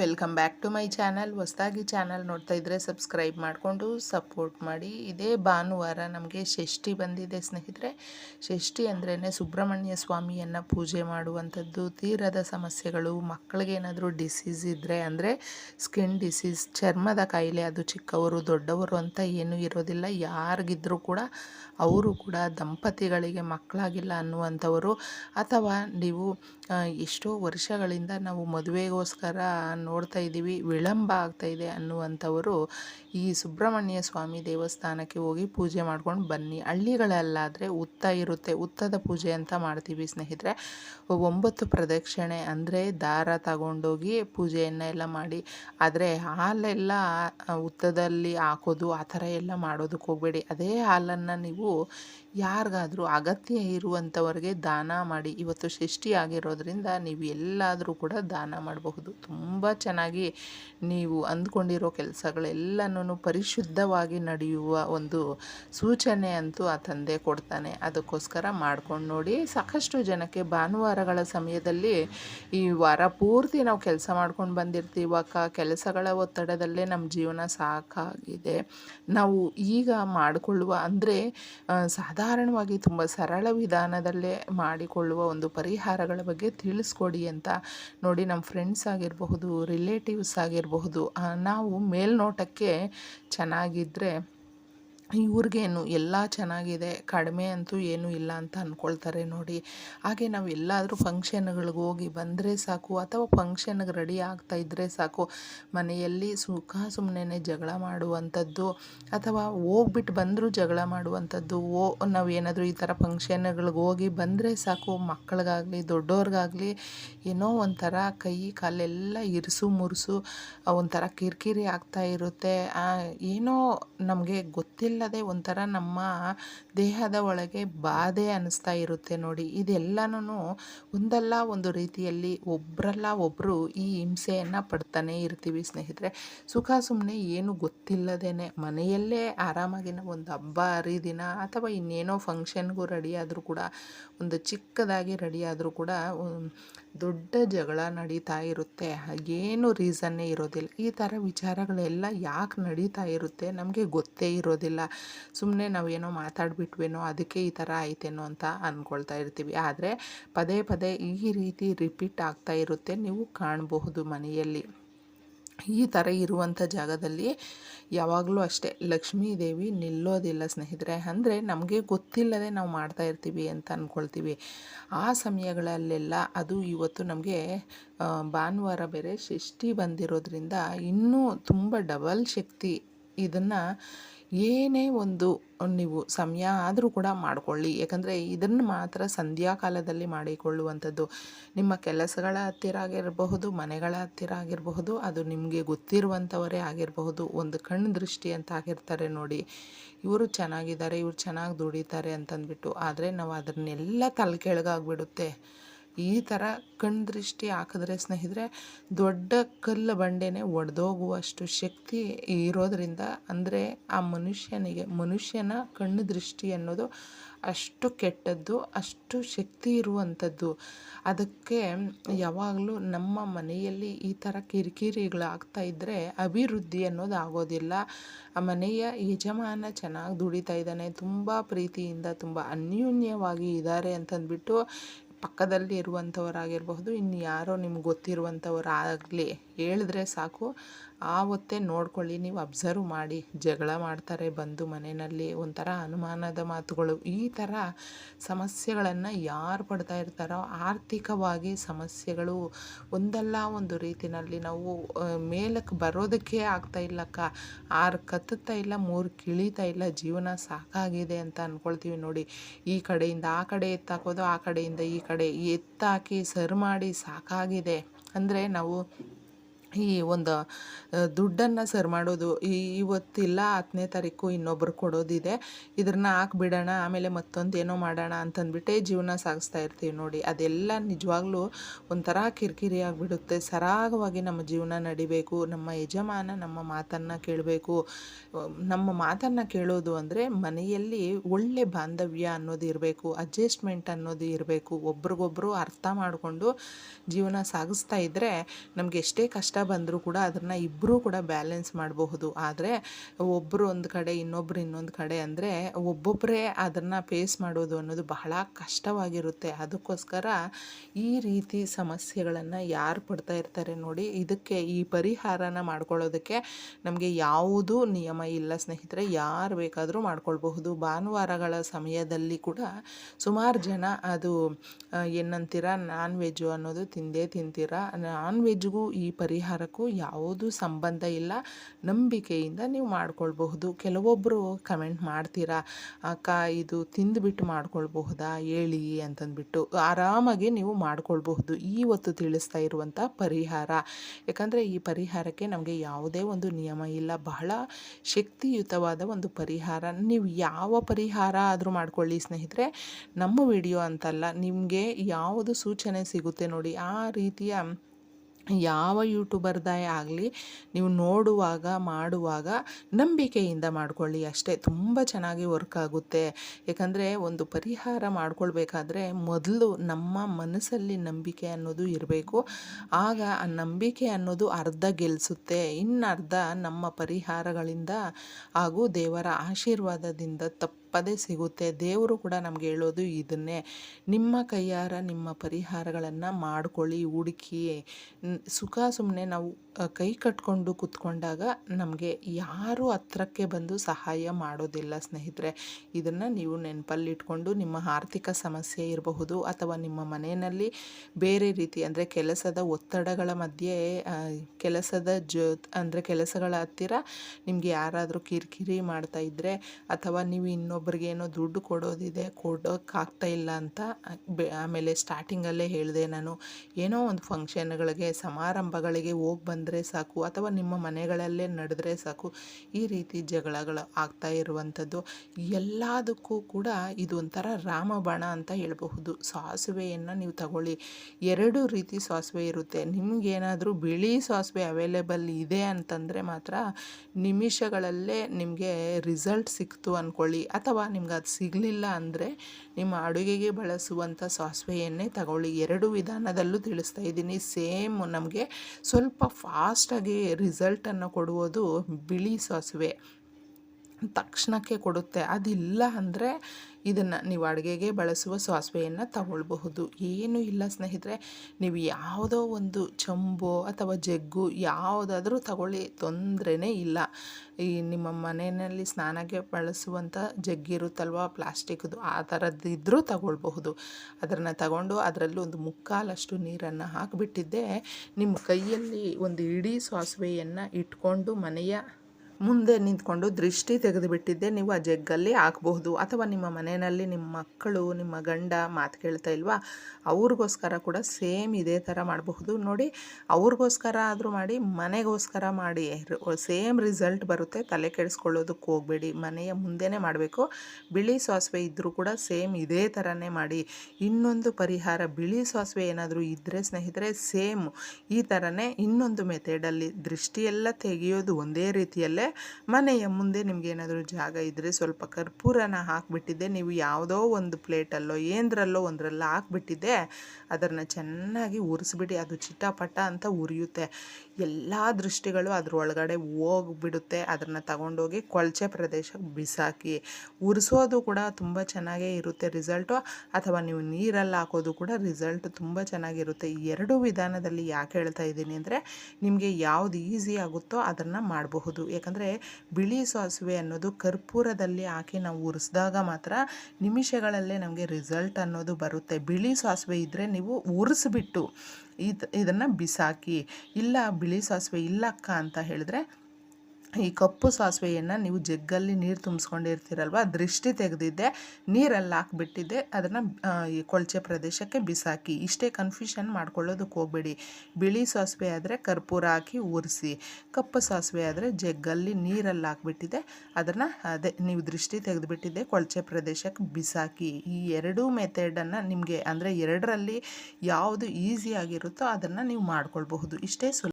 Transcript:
Welcome back to my channel. ಹೊಸದಾಗಿ channel ನೋಡ್ತಾ ಇದ್ದರೆ ಸಬ್ಸ್ಕ್ರೈಬ್ ಮಾಡಿಕೊಂಡು ಸಪೋರ್ಟ್ ಮಾಡಿ. ಇದೇ ಭಾನುವಾರ ನಮಗೆ ಷಷ್ಠಿ ಬಂದಿದೆ ಸ್ನೇಹಿತರೆ. ಷಷ್ಠಿ ಅಂದ್ರೇ ಸುಬ್ರಹ್ಮಣ್ಯ ಸ್ವಾಮಿಯನ್ನು ಪೂಜೆ ಮಾಡುವಂಥದ್ದು. ತೀರದ ಸಮಸ್ಯೆಗಳು, ಮಕ್ಕಳಿಗೆ ಏನಾದರೂ ಡಿಸೀಸ್ ಇದ್ದರೆ ಅಂದರೆ ಸ್ಕಿನ್ ಡಿಸೀಸ್ ಚರ್ಮದ ಕಾಯಿಲೆ, ಅದು ಚಿಕ್ಕವರು, ದೊಡ್ಡವರು ಅಂತ ಏನೂ ಇರೋದಿಲ್ಲ. ಯಾರಿಗಿದ್ರೂ ಕೂಡ ಅವರು ಕೂಡ ದಂಪತಿಗಳಿಗೆ ಮಕ್ಕಳಾಗಿಲ್ಲ ಅನ್ನುವಂಥವರು. ಅಥವಾ ನೀವು ಎಷ್ಟೋ ವರ್ಷಗಳಿಂದ ನಾವು ಮದುವೆಗೋಸ್ಕರ ನೋಡ್ತಾ ಇದ್ದೀವಿ, ವಿಳಂಬ ಆಗ್ತಾ ಇದೆ ಅನ್ನುವಂಥವರು ಈ ಸುಬ್ರಹ್ಮಣ್ಯ ಸ್ವಾಮಿ ದೇವಸ್ಥಾನಕ್ಕೆ ಹೋಗಿ ಪೂಜೆ ಮಾಡ್ಕೊಂಡು ಬನ್ನಿ. ಹಳ್ಳಿಗಳಲ್ಲಾದರೆ ಉತ್ತ ಇರುತ್ತೆ, ಉತ್ತದ ಪೂಜೆ ಅಂತ ಮಾಡ್ತೀವಿ ಸ್ನೇಹಿತರೆ. ಒಂಬತ್ತು ಪ್ರದಕ್ಷಿಣೆ ಅಂದರೆ ದಾರ ತಗೊಂಡೋಗಿ ಪೂಜೆಯನ್ನು ಎಲ್ಲ ಮಾಡಿ, ಆದರೆ ಹಾಲೆಲ್ಲ ಉತ್ತದಲ್ಲಿ ಹಾಕೋದು, ಆ ಥರ ಎಲ್ಲ ಮಾಡೋದಕ್ಕೆ ಹೋಗಬೇಡಿ. ಅದೇ ಹಾಲನ್ನು ನೀವು ಯಾರಿಗಾದರೂ ಅಗತ್ಯ ಇರುವಂಥವ್ರಿಗೆ ದಾನ ಮಾಡಿ, ಇವತ್ತು ಷಷ್ಠಿ ಆಗಿರೋದ್ರಿಂದ ನೀವು ಎಲ್ಲಾದರೂ ಕೂಡ ದಾನ ಮಾಡಬಹುದು. ತುಂಬ ಚೆನ್ನಾಗಿ ನೀವು ಅಂದ್ಕೊಂಡಿರೋ ಕೆಲಸಗಳೆಲ್ಲನೂ ಪರಿಶುದ್ಧವಾಗಿ ನಡೆಯುವ ಒಂದು ಸೂಚನೆ ಅಂತೂ ಆ ತಂದೆ ಕೊಡ್ತಾನೆ. ಅದಕ್ಕೋಸ್ಕರ ಮಾಡ್ಕೊಂಡು ನೋಡಿ. ಸಾಕಷ್ಟು ಜನಕ್ಕೆ ಭಾನುವಾರಗಳ ಸಮಯದಲ್ಲಿ ಈ ವಾರ ಪೂರ್ತಿ ನಾವು ಕೆಲಸ ಮಾಡ್ಕೊಂಡು ಬಂದಿರ್ತೀವಿ. ಅಕ್ಕ, ಕೆಲಸಗಳ ಒತ್ತಡದಲ್ಲೇ ನಮ್ಮ ಜೀವನ ಸಾಕಾಗಿದೆ. ನಾವು ಈಗ ಮಾಡಿಕೊಳ್ಳುವ ಅಂದರೆ ಸಾಧಾರಣವಾಗಿ ತುಂಬ ಸರಳ ವಿಧಾನದಲ್ಲೇ ಮಾಡಿಕೊಳ್ಳುವ ಒಂದು ಪರಿಹಾರಗಳ ಬಗ್ಗೆ ತಿಳಿಸ್ಕೊಡಿ ಅಂತ ನೋಡಿ ನಮ್ಮ ಫ್ರೆಂಡ್ಸ್ ಆಗಿರಬಹುದು ರಿಲೇಟಿವ್ಸ್ ಆಗಿರಬಹುದು ನಾವು ಮೇಲ್ನೋಟಕ್ಕೆ ಚೆನ್ನಾಗಿದ್ದರೆ ಇವ್ರಿಗೇನು ಎಲ್ಲ ಚೆನ್ನಾಗಿದೆ, ಕಡಿಮೆ ಅಂತೂ ಏನೂ ಇಲ್ಲ ಅಂತ ಅಂದ್ಕೊಳ್ತಾರೆ ನೋಡಿ. ಹಾಗೆ ನಾವು ಎಲ್ಲಾದರೂ ಫಂಕ್ಷನ್ಗಳಿಗೆ ಹೋಗಿ ಬಂದರೆ ಸಾಕು ಅಥವಾ ಫಂಕ್ಷನ್ಗೆ ರೆಡಿ ಆಗ್ತಾ ಇದ್ದರೆ ಸಾಕು, ಮನೆಯಲ್ಲಿ ಸುಖ ಸುಮ್ಮನೆ ಜಗಳ ಮಾಡುವಂಥದ್ದು ಅಥವಾ ಹೋಗ್ಬಿಟ್ಟು ಬಂದರೂ ಜಗಳ ಮಾಡುವಂಥದ್ದು, ಓ, ನಾವು ಏನಾದರೂ ಈ ಥರ ಫಂಕ್ಷನ್ಗಳಿಗೆ ಹೋಗಿ ಬಂದರೆ ಸಾಕು, ಮಕ್ಕಳಿಗಾಗಲಿ ದೊಡ್ಡವ್ರಿಗಾಗಲಿ ಏನೋ ಒಂಥರ ಕೈ, ಕಾಲೆಲ್ಲ ಇರಿಸು ಮುರುಸು, ಒಂಥರ ಕಿರಿಕಿರಿ ಆಗ್ತಾ ಇರುತ್ತೆ. ಏನೋ ನಮಗೆ ಗೊತ್ತಿಲ್ಲದೆ ಒಂಥರ ನಮ್ಮ ದೇಹದ ಒಳಗೆ ಬಾಧೆ ಅನ್ನಿಸ್ತಾ ಇರುತ್ತೆ ನೋಡಿ. ಇದೆಲ್ಲನೂ ಒಂದಲ್ಲ ಒಂದು ರೀತಿಯಲ್ಲಿ ಒಬ್ಬರಲ್ಲ ಒಬ್ಬರು ಈ ಹಿಂಸೆಯನ್ನು ಪಡ್ತಾನೆ ಇರ್ತೀವಿ ಸ್ನೇಹಿತರೆ. ಸುಖ ಸುಮ್ಮನೆ ಏನು ಗೊತ್ತಿಲ್ಲದೇನೆ ಮನೆಯಲ್ಲೇ ಆರಾಮಾಗಿನ ಒಂದು ಹಬ್ಬ ಹರಿದಿನ ಅಥವಾ ಇನ್ನೇನೋ ಫಂಕ್ಷನ್ಗೂ ರೆಡಿ ಆದರೂ ಕೂಡ, ಒಂದು ಚಿಕ್ಕದಾಗಿ ರೆಡಿ ಆದರೂ ಕೂಡ ದೊಡ್ಡ ಜಗಳ ನಡೀತಾ ಇರುತ್ತೆ. ಏನು ರೀಸನ್ನೇ ಇರೋದಿಲ್ಲ. ಈ ಥರ ವಿಚಾರಗಳೆಲ್ಲ ಯಾಕೆ ನಡೀತಾ ಇರುತ್ತೆ ನಮಗೆ ಗೊತ್ತೇ ಇರೋದಿಲ್ಲ. ಸುಮ್ಮನೆ ನಾವೇನೋ ಮಾತಾಡ್ಬಿಟ್ವೇನೋ ಅದಕ್ಕೆ ಈ ಥರ ಆಯ್ತೇನೋ ಅಂತ ಅಂದ್ಕೊಳ್ತಾ ಇರ್ತೀವಿ. ಆದರೆ ಪದೇ ಪದೇ ಈ ರೀತಿ ರಿಪೀಟ್ ಆಗ್ತಾ ಇರುತ್ತೆ. ನೀವು ಕಾಣಬಹುದು ಮನೆಯಲ್ಲಿ. ಈ ಥರ ಇರುವಂಥ ಜಾಗದಲ್ಲಿ ಯಾವಾಗಲೂ ಅಷ್ಟೇ ಲಕ್ಷ್ಮೀ ದೇವಿ ನಿಲ್ಲೋದಿಲ್ಲ ಸ್ನೇಹಿತರೆ. ಅಂದರೆ ನಮಗೆ ಗೊತ್ತಿಲ್ಲದೆ ನಾವು ಮಾಡ್ತಾ ಇರ್ತೀವಿ ಅಂತ ಅಂದ್ಕೊಳ್ತೀವಿ ಆ ಸಮಯಗಳಲ್ಲೆಲ್ಲ ಅದು ಇವತ್ತು ನಮಗೆ ಭಾನುವಾರ ಬೇರೆ ಷಷ್ಠಿ ಬಂದಿರೋದ್ರಿಂದ ಇನ್ನೂ ತುಂಬ ಡಬಲ್ ಶಕ್ತಿ ಇದನ್ನು ಏನೇ ಒಂದು ನೀವು ಸಮಯ ಆದರೂ ಕೂಡ ಮಾಡಿಕೊಳ್ಳಿ. ಯಾಕಂದರೆ ಇದನ್ನು ಮಾತ್ರ ಸಂಧ್ಯಾಕಾಲದಲ್ಲಿ ಮಾಡಿಕೊಳ್ಳುವಂಥದ್ದು. ನಿಮ್ಮ ಕೆಲಸಗಳ ಹತ್ತಿರ ಆಗಿರಬಹುದು, ಮನೆಗಳ ಹತ್ತಿರ ಆಗಿರಬಹುದು, ಅದು ನಿಮಗೆ ಗೊತ್ತಿರುವಂಥವರೇ ಆಗಿರಬಹುದು. ಒಂದು ಕಣ್ಣು ದೃಷ್ಟಿ ಅಂತ ಆಗಿರ್ತಾರೆ ನೋಡಿ. ಇವರು ಚೆನ್ನಾಗಿದ್ದಾರೆ, ಇವರು ಚೆನ್ನಾಗಿ ದುಡಿತಾರೆ ಅಂತಂದ್ಬಿಟ್ಟು. ಆದರೆ ನಾವು ಅದನ್ನೆಲ್ಲ ತಲೆ ಕೆಳಗಾಗ್ಬಿಡುತ್ತೆ ಈ ಥರ ಕಣ್ಣು ದೃಷ್ಟಿ ಹಾಕಿದ್ರೆ ಸ್ನೇಹಿತರೆ, ದೊಡ್ಡ ಕಲ್ಲು ಬಂಡೆನೇ ಒಡೆದೋಗುವಷ್ಟು ಶಕ್ತಿ ಇರೋದರಿಂದ ಅಂದರೆ ಆ ಮನುಷ್ಯನಿಗೆ, ಮನುಷ್ಯನ ಕಣ್ಣು ದೃಷ್ಟಿ ಅನ್ನೋದು ಅಷ್ಟು ಕೆಟ್ಟದ್ದು, ಅಷ್ಟು ಶಕ್ತಿ ಇರುವಂಥದ್ದು. ಅದಕ್ಕೆ ಯಾವಾಗಲೂ ನಮ್ಮ ಮನೆಯಲ್ಲಿ ಈ ಥರ ಕಿರಿಕಿರಿಗಳಾಗ್ತಾ ಇದ್ದರೆ ಅಭಿವೃದ್ಧಿ ಅನ್ನೋದು ಆಗೋದಿಲ್ಲ. ಆ ಮನೆಯ ಯಜಮಾನ ಚೆನ್ನಾಗಿ ದುಡಿತಾ ಇದ್ದಾನೆ, ತುಂಬ ಪ್ರೀತಿಯಿಂದ, ತುಂಬ ಅನ್ಯೋನ್ಯವಾಗಿ ಇದ್ದಾರೆ ಅಂತಂದ್ಬಿಟ್ಟು ಪಕ್ಕದಲ್ಲಿ ಇರುವಂಥವರಾಗಿರಬಹುದು ಇನ್ನು ಯಾರೋ ನಿಮ್ಗೆ ಗೊತ್ತಿರುವಂಥವರಾಗಲಿ. ಹೇಳಿದ್ರೆ ಸಾಕು. ಆ ಆವತ್ತೇ ನೋಡ್ಕೊಳ್ಳಿ, ನೀವು ಅಬ್ಸರ್ವ್ ಮಾಡಿ. ಜಗಳ ಮಾಡ್ತಾರೆ ಬಂದು ಮನೆಯಲ್ಲಿ. ಒಂಥರ ಅನುಮಾನದ ಮಾತುಗಳು. ಈ ಥರ ಸಮಸ್ಯೆಗಳನ್ನು ಯಾರು ಪಡ್ತಾ ಇರ್ತಾರೋ, ಆರ್ಥಿಕವಾಗಿ ಸಮಸ್ಯೆಗಳು ಒಂದಲ್ಲ ಒಂದು ರೀತಿಯಲ್ಲಿ ನಾವು ಮೇಲಕ್ಕೆ ಬರೋದಕ್ಕೆ ಆಗ್ತಾ ಇಲ್ಲಕ್ಕ. ಆರು ಕತ್ತುತ್ತಾ ಇಲ್ಲ, ಮೂರು ಕಿಳಿತಾ ಇಲ್ಲ, ಜೀವನ ಸಾಕಾಗಿದೆ ಅಂತ ಅಂದ್ಕೊಳ್ತೀವಿ ನೋಡಿ. ಈ ಕಡೆಯಿಂದ ಆ ಕಡೆ ಎತ್ತಾಕೋದು, ಆ ಕಡೆಯಿಂದ ಈ ಕಡೆ ಎತ್ತಾಕಿ, ಸರ್ ಮಾಡಿ ಸಾಕಾಗಿದೆ. ಅಂದರೆ ನಾವು ಈ ಒಂದು ದುಡ್ಡನ್ನು ಸರ್ ಮಾಡೋದು, ಈ, ಇವತ್ತಿಲ್ಲ, ಹತ್ತನೇ ತಾರೀಕು ಇನ್ನೊಬ್ರು ಕೊಡೋದಿದೆ. ಇದನ್ನ ಹಾಕ್ಬಿಡೋಣ ಆಮೇಲೆ ಮತ್ತೊಂದು ಏನೋ ಮಾಡೋಣ ಅಂತಂದ್ಬಿಟ್ಟೆ ಜೀವನ ಸಾಗಿಸ್ತಾ ಇರ್ತೀವಿ ನೋಡಿ. ಅದೆಲ್ಲ ನಿಜವಾಗ್ಲೂ ಒಂಥರ ಕಿರಿಕಿರಿ ಆಗಿಬಿಡುತ್ತೆ. ಸರಾಗವಾಗಿ ನಮ್ಮ ಜೀವನ ನಡಿಬೇಕು, ನಮ್ಮ ಯಜಮಾನ ನಮ್ಮ ಮಾತನ್ನು ಕೇಳಬೇಕು. ನಮ್ಮ ಮಾತನ್ನು ಕೇಳೋದು ಅಂದರೆ ಮನೆಯಲ್ಲಿ ಒಳ್ಳೆ ಬಾಂಧವ್ಯ ಅನ್ನೋದು ಇರಬೇಕು ಅಡ್ಜಸ್ಟ್ಮೆಂಟ್ ಅನ್ನೋದು ಇರಬೇಕು. ಒಬ್ರಿಗೊಬ್ರು ಅರ್ಥ ಮಾಡಿಕೊಂಡು ಜೀವನ ಸಾಗಿಸ್ತಾ ಇದ್ದರೆ ನಮಗೆ ಎಷ್ಟೇ ಕಷ್ಟ ಬಂದರೂ ಕೂಡ ಅದನ್ನು ಇಬ್ಬರೂ ಕೂಡ ಬ್ಯಾಲೆನ್ಸ್ ಮಾಡಬಹುದು. ಆದರೆ ಒಬ್ಬರು ಒಂದು ಕಡೆ ಇನ್ನೊಬ್ಬರು ಇನ್ನೊಂದು ಕಡೆ ಅಂದರೆ ಒಬ್ಬೊಬ್ಬರೇ ಅದನ್ನು ಫೇಸ್ ಮಾಡೋದು ಅನ್ನೋದು ಬಹಳ ಕಷ್ಟವಾಗಿರುತ್ತೆ. ಅದಕ್ಕೋಸ್ಕರ ಈ ರೀತಿ ಸಮಸ್ಯೆಗಳನ್ನು ಯಾರು ಪಡ್ತಾ ಇರ್ತಾರೆ ನೋಡಿ, ಇದಕ್ಕೆ ಈ ಪರಿಹಾರನ ಮಾಡ್ಕೊಳ್ಳೋದಕ್ಕೆ ನಮಗೆ ಯಾವುದೂ ನಿಯಮ ಇಲ್ಲ ಸ್ನೇಹಿತರೆ. ಯಾರು ಬೇಕಾದರೂ ಮಾಡ್ಕೊಳ್ಬಹುದು. ಭಾನುವಾರಗಳ ಸಮಯದಲ್ಲಿ ಕೂಡ ಸುಮಾರು ಜನ ಅದು ಏನಂತೀರ ನಾನ್ ವೆಜ್ಜು ಅನ್ನೋದು ತಿಂದೇ ತಿಂತೀರ. ನಾನ್ ವೆಜ್ಗೂ ಈ ಪರಿಹಾರಕ್ಕೂ ಯಾವುದೂ ಸಂಬಂಧ ಇಲ್ಲ. ನಂಬಿಕೆಯಿಂದ ನೀವು ಮಾಡ್ಕೊಳ್ಬಹುದು. ಕೆಲವೊಬ್ಬರು ಕಮೆಂಟ್ ಮಾಡ್ತೀರಾ, ಅಕ್ಕ, ಇದು ತಿಂದುಬಿಟ್ಟು ಮಾಡ್ಕೊಳ್ಬಹುದಾ? ಹೇಳಿ ಅಂತಂದ್ಬಿಟ್ಟು ಆರಾಮಾಗಿ ನೀವು ಮಾಡ್ಕೊಳ್ಬಹುದು. ಹೊತ್ತು ತಿಳಿಸ್ತಾ ಇರುವಂಥ ಪರಿಹಾರ. ಯಾಕಂದರೆ ಈ ಪರಿಹಾರಕ್ಕೆ ನಮಗೆ ಯಾವುದೇ ಒಂದು ನಿಯಮ ಇಲ್ಲ. ಬಹಳ ಶಕ್ತಿಯುತವಾದ ಒಂದು ಪರಿಹಾರ. ನೀವು ಯಾವ ಪರಿಹಾರ ಆದರೂ ಮಾಡ್ಕೊಳ್ಳಿ ಸ್ನೇಹಿತರೆ. ನಮ್ಮ ವಿಡಿಯೋ ಅಂತಲ್ಲ, ನಿಮಗೆ ಯಾವುದು ಸೂಚನೆ ಸಿಗುತ್ತೆ ನೋಡಿ, ಆ ರೀತಿಯ ಯಾವ ಯೂಟ್ಯೂಬರ್ದೇ ಆಗಲಿ, ನೀವು ನೋಡುವಾಗ, ಮಾಡುವಾಗ ನಂಬಿಕೆಯಿಂದ ಮಾಡ್ಕೊಳ್ಳಿ ಅಷ್ಟೇ. ತುಂಬ ಚೆನ್ನಾಗಿ ವರ್ಕ್ ಆಗುತ್ತೆ. ಯಾಕಂದರೆ ಒಂದು ಪರಿಹಾರ ಮಾಡ್ಕೊಳ್ಬೇಕಾದ್ರೆ ಮೊದಲು ನಮ್ಮ ಮನಸ್ಸಲ್ಲಿ ನಂಬಿಕೆ ಅನ್ನೋದು ಇರಬೇಕು. ಆಗ ಆ ನಂಬಿಕೆ ಅನ್ನೋದು ಅರ್ಧ ಗೆಲ್ಲಿಸುತ್ತೆ ಇನ್ನರ್ಧ ನಮ್ಮ ಪರಿಹಾರಗಳಿಂದ ಹಾಗೂ ದೇವರ ಆಶೀರ್ವಾದದಿಂದ ತಪ್ಪದೇ ಸಿಗುತ್ತೆ. ದೇವರು ಕೂಡ ನಮ್ಗೆ ಹೇಳೋದು ಇದನ್ನೇ. ನಿಮ್ಮ ಕೈಯಾರ ನಿಮ್ಮ ಪರಿಹಾರಗಳನ್ನು ಮಾಡ್ಕೊಳ್ಳಿ, ಹುಡುಕಿ. ಸುಖ ಸುಮ್ಮನೆ ನಾವು ಕೈ ಕಟ್ಕೊಂಡು ಕೂತ್ಕೊಂಡಾಗ ನಮಗೆ ಯಾರೂ ಹತ್ರಕ್ಕೆ ಬಂದು ಸಹಾಯ ಮಾಡೋದಿಲ್ಲ ಸ್ನೇಹಿತರೆ. ಇದನ್ನು ನೀವು ನೆನಪಲ್ಲಿಟ್ಕೊಂಡು ನಿಮ್ಮ ಆರ್ಥಿಕ ಸಮಸ್ಯೆ ಇರಬಹುದು ಅಥವಾ ನಿಮ್ಮ ಮನೆಯಲ್ಲಿ ಬೇರೆ ರೀತಿ ಅಂದರೆ ಕೆಲಸದ ಒತ್ತಡಗಳ ಮಧ್ಯೆ ಕೆಲಸದ ಜೊ ಅಂದರೆ ಕೆಲಸಗಳ ಹತ್ತಿರ ನಿಮಗೆ ಯಾರಾದರೂ ಕಿರಿಕಿರಿ ಮಾಡ್ತಾ ಇದ್ದರೆ ಅಥವಾ ನೀವು ಇನ್ನೊಬ್ರಿಗೆ ಏನೋ ದುಡ್ಡು ಕೊಡೋದಿದೆ ಕೊಡೋಕ್ಕಾಗ್ತಾ ಇಲ್ಲ ಅಂತ ಆಮೇಲೆ ಸ್ಟಾರ್ಟಿಂಗಲ್ಲೇ ಹೇಳಿದೆ ನಾನು, ಏನೋ ಒಂದು ಫಂಕ್ಷನ್ಗಳಿಗೆ, ಸಮಾರಂಭಗಳಿಗೆ ಹೋಗಿ ಬಂದರೆ ಸಾಕು, ಅಥವಾ ನಿಮ್ಮ ಮನೆಗಳಲ್ಲೇ ನಡೆದ್ರೆ ಸಾಕು, ಈ ರೀತಿ ಜಗಳಗಳು ಆಗ್ತಾ ಇರುವಂಥದ್ದು. ಎಲ್ಲದಕ್ಕೂ ಕೂಡ ಇದೊಂಥರ ರಾಮಬಾಣ ಅಂತ ಹೇಳಬಹುದು. ಸಾಸಿವೆಯನ್ನು ನೀವು ತಗೊಳ್ಳಿ. ಎರಡು ರೀತಿ ಸಾಸಿವೆ ಇರುತ್ತೆ. ನಿಮಗೇನಾದರೂ ಬಿಳಿ ಸಾಸಿವೆ ಅವೈಲೇಬಲ್ ಇದೆ ಅಂತಂದರೆ ಮಾತ್ರ ನಿಮಿಷಗಳಲ್ಲೇ ನಿಮಗೆ ರಿಸಲ್ಟ್ ಸಿಕ್ತು ಅಂದ್ಕೊಳ್ಳಿ ಅಥವಾ ನಿಮ್ಗೆ ಅದು ಸಿಗಲಿಲ್ಲ ಅಂದರೆ ನಿಮ್ಮ ಅಡುಗೆಗೆ ಬಳಸುವಂಥ ಸಾಸಿವೆ ಎಣ್ಣೆ ತಗೊಳ್ಳಿ. ಎರಡು ವಿಧಾನದಲ್ಲೂ ತಿಳಿಸ್ತಾ ಇದ್ದೀನಿ. ಸೇಮ್ ನಮಗೆ ಸ್ವಲ್ಪ ಫಾಸ್ಟಾಗಿ ರಿಸಲ್ಟನ್ನು ಕೊಡುವುದು ಬಿಳಿ ಸಾಸಿವೆ. ತಕ್ಷಣಕ್ಕೆ ಕೊಡುತ್ತೆ. ಅದಿಲ್ಲ ಅಂದರೆ ಇದನ್ನು ನೀವು ಅಡುಗೆಗೆ ಬಳಸುವ ಸಾಸಿವೆಯನ್ನು ತಗೊಳ್ಬಹುದು. ಏನೂ ಇಲ್ಲ ಸ್ನೇಹಿತರೆ, ನೀವು ಯಾವುದೋ ಒಂದು ಚಂಬು ಅಥವಾ ಜಗ್ಗು ಯಾವುದಾದ್ರೂ ತಗೊಳ್ಳಿ, ತೊಂದರೆನೇ ಇಲ್ಲ. ಈ ನಿಮ್ಮ ಮನೆಯಲ್ಲಿ ಸ್ನಾನಕ್ಕೆ ಬಳಸುವಂಥ ಜಗ್ಗಿರುತ್ತಲ್ವ ಪ್ಲಾಸ್ಟಿಕ್ದು, ಆ ಥರದ್ದಿದ್ದರೂ ತಗೊಳ್ಬಹುದು. ಅದನ್ನು ತಗೊಂಡು ಅದರಲ್ಲೂ ಒಂದು ಮುಕ್ಕಾಲಷ್ಟು ನೀರನ್ನು ಹಾಕಿಬಿಟ್ಟಿದ್ದೆ. ನಿಮ್ಮ ಕೈಯಲ್ಲಿ ಒಂದು ಇಡೀ ಸಾಸಿವೆಯನ್ನು ಇಟ್ಕೊಂಡು ಮನೆಯ ಮುಂದೆ ನಿಂತ್ಕೊಂಡು ದೃಷ್ಟಿ ತೆಗೆದುಬಿಟ್ಟಿದ್ದೆ. ನೀವು ಆ ಜಗ್ಗಲ್ಲಿ ಹಾಕಬಹುದು. ಅಥವಾ ನಿಮ್ಮ ಮನೆಯಲ್ಲಿ ನಿಮ್ಮ ಮಕ್ಕಳು, ನಿಮ್ಮ ಗಂಡ ಮಾತು ಕೇಳ್ತಾ ಇಲ್ವಾ? ಅವ್ರಿಗೋಸ್ಕರ ಕೂಡ ಸೇಮ್ ಇದೇ ಥರ ಮಾಡಬಹುದು. ನೋಡಿ, ಅವ್ರಿಗೋಸ್ಕರ ಆದರೂ ಮಾಡಿ, ಮನೆಗೋಸ್ಕರ ಮಾಡಿ. ಸೇಮ್ ರಿಸಲ್ಟ್ ಬರುತ್ತೆ. ತಲೆ ಕೆಡಿಸ್ಕೊಳ್ಳೋದಕ್ಕೆ ಹೋಗಬೇಡಿ. ಮನೆಯ ಮುಂದೆನೇ ಮಾಡಬೇಕು. ಬಿಳಿ ಸಾಸಿವೆ ಇದ್ದರೂ ಕೂಡ ಸೇಮ್ ಇದೇ ಥರನೇ ಮಾಡಿ. ಇನ್ನೊಂದು ಪರಿಹಾರ, ಬಿಳಿ ಸಾಸಿವೆ ಏನಾದರೂ ಇದ್ದರೆ ಸ್ನೇಹಿತರೆ, ಸೇಮ್ ಈ ಥರನೇ ಇನ್ನೊಂದು ಮೆಥಡಲ್ಲಿ ದೃಷ್ಟಿಯೆಲ್ಲ ತೆಗೆಯೋದು ಒಂದೇ ರೀತಿಯಲ್ಲೇ ಮನೆಯ ಮುಂದೆ ನಿಮಗೆ ಏನಾದರೂ ಜಾಗ ಇದ್ದರೆ ಸ್ವಲ್ಪ ಕರ್ಪೂರನ ಹಾಕಿಬಿಟ್ಟಿದ್ದೆ. ನೀವು ಯಾವುದೋ ಒಂದು ಪ್ಲೇಟಲ್ಲೋ ಏನರಲ್ಲೋ ಒಂದರಲ್ಲ ಹಾಕ್ಬಿಟ್ಟಿದ್ದೆ. ಅದನ್ನು ಚೆನ್ನಾಗಿ ಉರಿಸ್ಬಿಡಿ, ಅದು ಚಿಟ್ಟಾಪಟ್ಟ ಅಂತ ಉರಿಯುತ್ತೆ. ಎಲ್ಲ ದೃಷ್ಟಿಗಳು ಅದ್ರ ಒಳಗಡೆ ಹೋಗ್ಬಿಡುತ್ತೆ. ಅದನ್ನು ತಗೊಂಡೋಗಿ ಕೊಳಚೆ ಪ್ರದೇಶಕ್ಕೆ ಬಿಸಾಕಿ. ಉರಿಸೋದು ಕೂಡ ತುಂಬ ಚೆನ್ನಾಗೇ ಇರುತ್ತೆ ರಿಸಲ್ಟು. ಅಥವಾ ನೀವು ನೀರಲ್ಲಿ ಹಾಕೋದು ಕೂಡ ರಿಸಲ್ಟ್ ತುಂಬ ಚೆನ್ನಾಗಿರುತ್ತೆ. ಎರಡು ವಿಧಾನದಲ್ಲಿ ಯಾಕೆ ಹೇಳ್ತಾ ಇದ್ದೀನಿ ಅಂದರೆ ನಿಮಗೆ ಯಾವುದು ಈಸಿ ಆಗುತ್ತೋ ಅದನ್ನು ಮಾಡಬಹುದು. ಯಾಕಂದರೆ ಬಿಳಿ ಸಾಸಿವೆ ಅನ್ನೋದು ಕರ್ಪೂರದಲ್ಲಿ ಹಾಕಿ ನಾವು ಉರಿಸಿದಾಗ ಮಾತ್ರ ನಿಮಿಷಗಳಲ್ಲೇ ನಮಗೆ ರಿಸಲ್ಟ್ ಅನ್ನೋದು ಬರುತ್ತೆ. ಬಿಳಿ ಸಾಸಿವೆ ಇದ್ದರೆ ನೀವು ಉರಿಸ್ಬಿಟ್ಟು ಇದು ಇದನ್ನು ಬಿಸಾಕಿ, ಇಲ್ಲ ಬಿಳಿ ಸಾಸಿವೆ ಇಲ್ಲಕ್ಕ ಅಂತ ಹೇಳಿದ್ರೆ ಈ ಕಪ್ಪು ಸಾಸಿವೆಯನ್ನು ನೀವು ಜಗ್ಗಲ್ಲಿ ನೀರು ತುಂಬಿಸ್ಕೊಂಡಿರ್ತೀರಲ್ವ, ದೃಷ್ಟಿ ತೆಗೆದಿದ್ದೆ, ನೀರಲ್ಲಿ ಹಾಕ್ಬಿಟ್ಟಿದ್ದೆ, ಅದನ್ನು ಈ ಕೊಳಚೆ ಪ್ರದೇಶಕ್ಕೆ ಬಿಸಾಕಿ. ಇಷ್ಟೇ ಕನ್ಫ್ಯೂಷನ್ ಮಾಡ್ಕೊಳ್ಳೋದಕ್ಕೆ ಹೋಗಬೇಡಿ. ಬಿಳಿ ಸಾಸಿವೆ ಆದರೆ ಕರ್ಪೂರ ಹಾಕಿ ಉರಿಸಿ. ಕಪ್ಪು ಸಾಸಿವೆ ಆದರೆ ಜಗ್ಗಲ್ಲಿ ನೀರಲ್ಲಿ ಹಾಕ್ಬಿಟ್ಟಿದ್ದೆ, ಅದನ್ನು ಅದೇ ನೀವು ದೃಷ್ಟಿ ತೆಗೆದುಬಿಟ್ಟಿದ್ದೆ, ಕೊಳಚೆ ಪ್ರದೇಶಕ್ಕೆ ಬಿಸಾಕಿ. ಈ ಎರಡೂ ಮೆಥಡನ್ನು ನಿಮಗೆ ಅಂದರೆ ಎರಡರಲ್ಲಿ ಯಾವುದು ಈಸಿಯಾಗಿರುತ್ತೋ ಅದನ್ನು ನೀವು ಮಾಡ್ಕೊಳ್ಬಹುದು. ಇಷ್ಟೇ ಸುಲಭ.